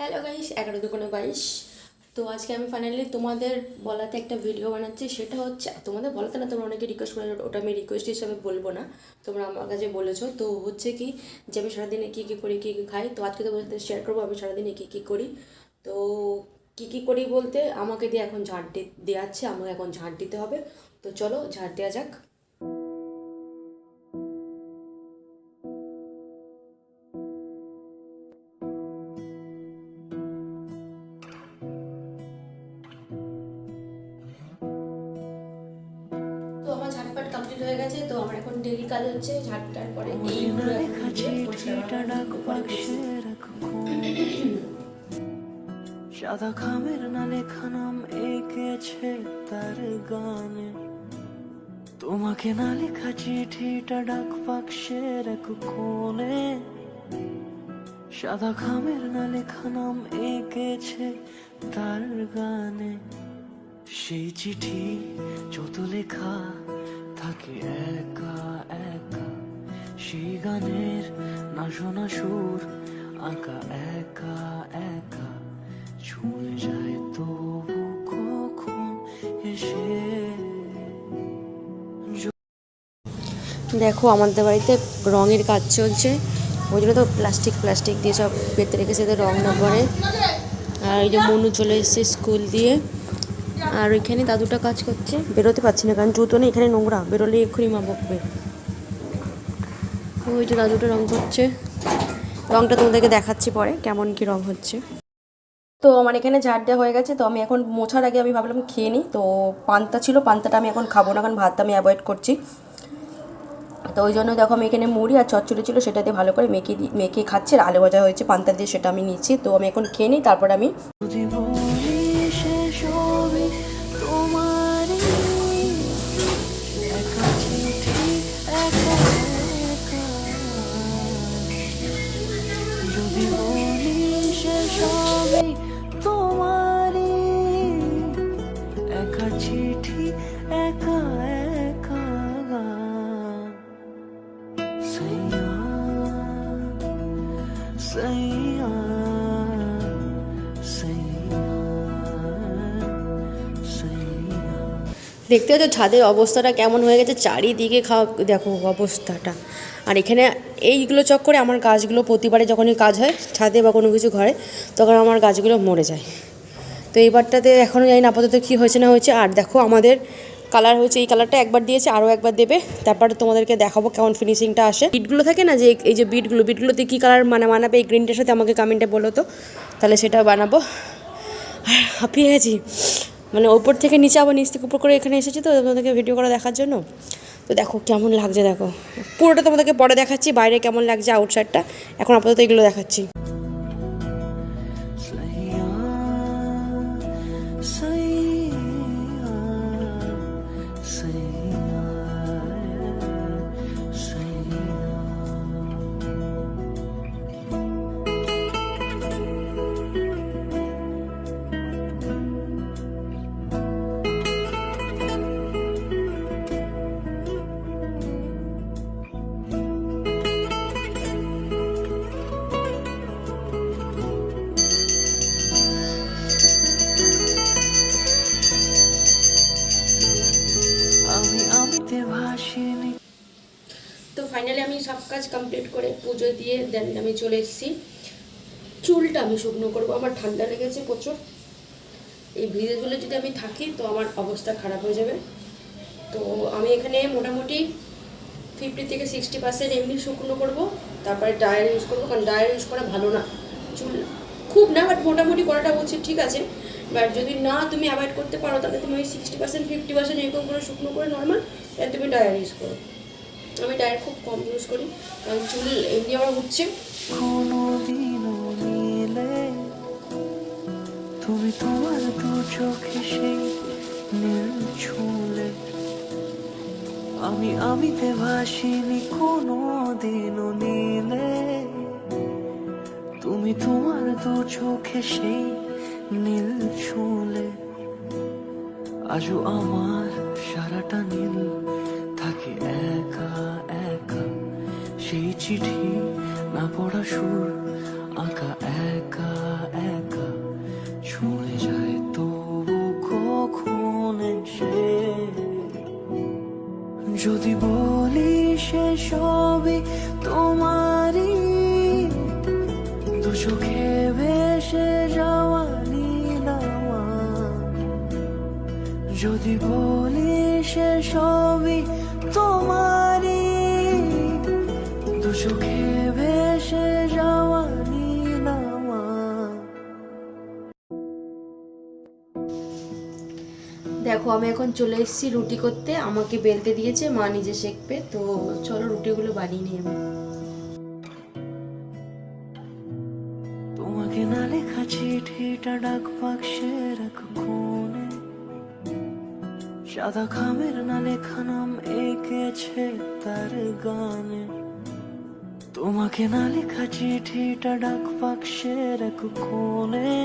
Hello guys এগারো দুগুণে বাইশ। তো আজকে আমি ফাইনালি তোমাদের বলাতে একটা ভিডিও বানাচ্ছি, সেটা হচ্ছে, তোমাদের বলাতে না তোমরা অনেকে রিকোয়েস্ট করে ওটা আমি রিকোয়েস্ট হিসাবে বলব না। তোমরা আমার কাছে বলেছ, তো হচ্ছে কি যে আমি সারাদিনে কী কী করি, কী কী খাই, তো আজকে তোমাদের সাথে শেয়ার করব আমি সারাদিনে কী কী করি। তো কী কী করি বলতে, আমাকে দিয়ে এখন ঝাঁট দেওয়াচ্ছে আমাকে এখন ঝাঁট দিতে হবে। তো চলো, ঝাঁট দেওয়া যাক। কমপ্লিট হয়ে গেছে তো আমার এখন ডেলি কাজ হচ্ছে ঝাটটার পরে এইগুলো। সাদা খামের না লেখা নাম এঁকেছে তার গানে। তোমাকে না লেখা চিঠিটা ডাক বাক্সের এক কোণে। সাদা খামের না লেখা নাম এঁকেছে তার গানে। সেই চিঠি যত লেখা থাকে একা একা। সেই গানের না শোনা সুর, আঁকা একা একা। ছুঁয়ে যায় তবু কখন এসে দেখো, আমাদের বাড়িতে রঙের কাজ চলছে। ওই জন্য তো প্লাস্টিক প্লাস্টিক দিয়ে সব পেতে রেখেছে রং না পড়ে আর এই যে মনু চলে এসেছে স্কুল দিয়ে। আর ওইখানে দাদুটা কাজ করছে। বেরোতে পারছি না, কারণ জুতো নেই, এখানে নোংরা। বেরোলে এক্ষুনি মা বকবে। ওই যে দাদুটা রং করছে। রংটা তোমাদেরকে দেখাচ্ছি পরে, কেমন কি রং হচ্ছে। তো আমার এখানে ঝাড় দেওয়া হয়ে গেছে, তো আমি এখন মোছার আগে আমি ভাবলাম খেয়ে নিই। তো পান্তা ছিল, পান্তাটা আমি এখন খাব না, কারণ ভাতটা আমি অ্যাভয়েড করছি। তো ওই জন্য দেখো আমি এখানে মুড়ি আর চচ্চড়ি ছিল, সেটা দিয়ে ভালো করে মেখে মেখে খাচ্ছে, আর আলু ভাজা হয়েছে, পান্তা দিয়ে সেটা আমি নিচ্ছি। তো আমি এখন খেয়ে নিই, তারপর আমি হবে তোমারই একা চিঠি একা একা সাইয়া সাইয়া দেখতে পাচ্ছ ছাদের অবস্থাটা কেমন হয়ে গেছে? চারিদিকে খাওয়া দেখো অবস্থাটা। আর এখানে এইগুলো চক্করে আমার গাছগুলো প্রতিবারে যখনই কাজ হয়, ছাদে বা কোনো কিছু ঘরে, তখন আমার গাছগুলো মরে যায়। তো এইবারটাতে এখনও জানি না আপাতত কী হয়েছে না হয়েছে। আর দেখো আমাদের কালার হয়েছে, এই কালারটা একবার দিয়েছে, আরও একবার দেবে। তারপরে তোমাদেরকে দেখাবো কেমন ফিনিশিংটা আসে। বিটগুলো থাকে না যে, এই যে বিটগুলো বিটগুলোতে কী কালার মানে মানাবে, এই গ্রিনটার সাথে আমাকে কমেন্টে বলো তো। তাহলে সেটা বানাবো। আর হাঁপিয়ে গেছি মানে ওপর থেকে নিচে আবার নিচ থেকে উপর করে এখানে এসেছি তো তোমাদেরকে ভিডিও করে দেখার জন্য। তো দেখো কেমন লাগছে দেখো। পুরোটা তোমাদেরকে পরে দেখাচ্ছি, বাইরে কেমন লাগছে আউটসাইডটা এখন আপাতত এগুলো দেখাচ্ছি। কাজ কমপ্লিট করে পুজো দিয়ে দেন আমি চলে এসেছি। চুলটা আমি শুকনো করব, আমার ঠান্ডা লেগেছে প্রচুর। এই ভিজে চুলে যদি আমি থাকি তো আমার অবস্থা খারাপ হয়ে যাবে। তো আমি এখানে মোটামুটি ফিফটি থেকে সিক্সটি পার্সেন্ট এমনি শুকনো করব, তারপরে ডায়ার ইউজ করব, কারণ ডায়ার ইউজ করা ভালো না। চুল খুব না বাট মোটামুটি করাটা উচিত, ঠিক আছে। বাট যদি না তুমি অ্যাভয়েড করতে পারো, তাহলে তুমি ওই সিক্সটি পার্সেন্ট ফিফটি পার্সেন্ট এরকম করে শুকনো করে নর্মাল তাহলে তুমি ডায়ার ইউজ করো। আমি ডায়ার খুব কম ইউজ করি, কারণ চুল এমনি আমার উঠছে তুমি তোমার দু চোখে সেই নীল ছুলে। আমি আমিতে ভাসিনি কোনো দিনও নিলে তুমি তোমার দু চোখে সেই নীল ছুলে। আজও আমার সারাটা নীল থাকে একা। চিঠি, না পড়া সুর, আঁকা একা একা। ছুঁড়ে যায় তবু কখন সে যদি বলি সে সবই তোমারই, দু চোখে ভেসে যাওয়া নীলামা যদি বলি সে সবই তোমার দেখো, আমি এখন চলে এসেছি রুটি করতে। আমাকে বেলতে দিয়েছে, মা নিজে শেখবে। তো চলো রুটিগুলো বানিয়ে নিই আমি। তোমাকে না লেখা চিঠিটা ডাক বাক্সের এক কোণে সাদা খামের না লেখা নাম এঁকেছে তার গানে। তোমাকে না লেখা চিঠিটা ডাক বাক্সের এক কোণে